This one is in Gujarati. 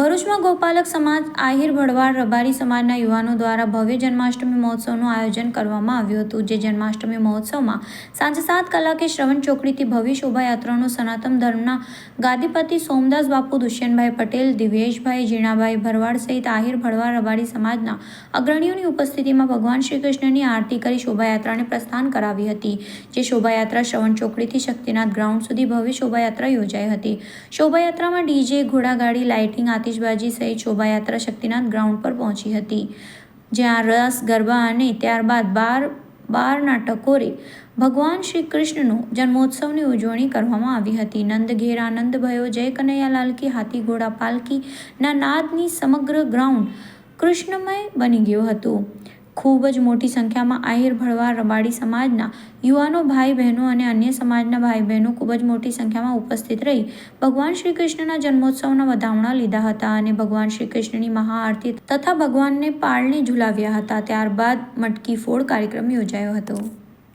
ભરૂચમાં ગોપાલક સમાજ, આહિર ભડવાડ રબારી સમાજના યુવાનો દ્વારા ભવ્ય જન્માષ્ટમી મહોત્સવનું આયોજન કરવામાં આવ્યું હતું, જે જન્માષ્ટમી મહોત્સવમાં સાંજે સાત કલાકે શ્રવણ ચોકડીથી ભવ્ય શોભાયાત્રાનું સનાતન ધર્મના ગાદીપતિ સોમદાસ બાપુ, દુષ્યંતભાઈ પટેલ, દિવ્યેશભાઈ જીણાભાઈ ભરવાડ સહિત આહિર ભડવાડ રબારી સમાજના અગ્રણીઓની ઉપસ્થિતિમાં ભગવાન શ્રી કૃષ્ણની આરતી કરી શોભાયાત્રાને પ્રસ્થાન કરાવી હતી, જે શોભાયાત્રા શ્રવણ ચોકડીથી શક્તિનાથ ગ્રાઉન્ડ સુધી ભવ્ય શોભાયાત્રા યોજાઈ હતી. શોભાયાત્રામાં ડીજે, ઘોડાગાડી, લાઇટિંગ આતિશબાજી સહિત શોભાયાત્રા શક્તિનાથ ગ્રાઉન્ડ પર પહોંચી હતી. જ્યાં રસ, ગરબા અને ત્યારબાદ બાર, બારના ટકોરે ભગવાન શ્રી કૃષ્ણનું જન્મોત્સવની ઉજવણી કરવામાં આવી હતી. નંદ ઘેર આનંદ ભયો, જય કનૈયાલાલ કી, હાથી ઘોડા પાલકીના નાદની સમગ્ર ગ્રાઉન્ડ કૃષ્ણમય બની ગયું હતું. ખૂબ જ મોટી સંખ્યામાં આહિર ભળવા રબાડી સમાજના યુવાનો ભાઈ બહેનો અને અન્ય સમાજના ભાઈ બહેનો ખૂબ જ મોટી સંખ્યામાં ઉપસ્થિત રહી. ભગવાન શ્રી કૃષ્ણના જન્મોત્સવના વધામણા લીધા હતા અને ભગવાન શ્રી કૃષ્ણની મહાઆરતી તથા ભગવાનને પાળને ઝુલાવ્યા હતા. ત્યારબાદ મટકી ફોડ કાર્યક્રમ યોજાયો હતો.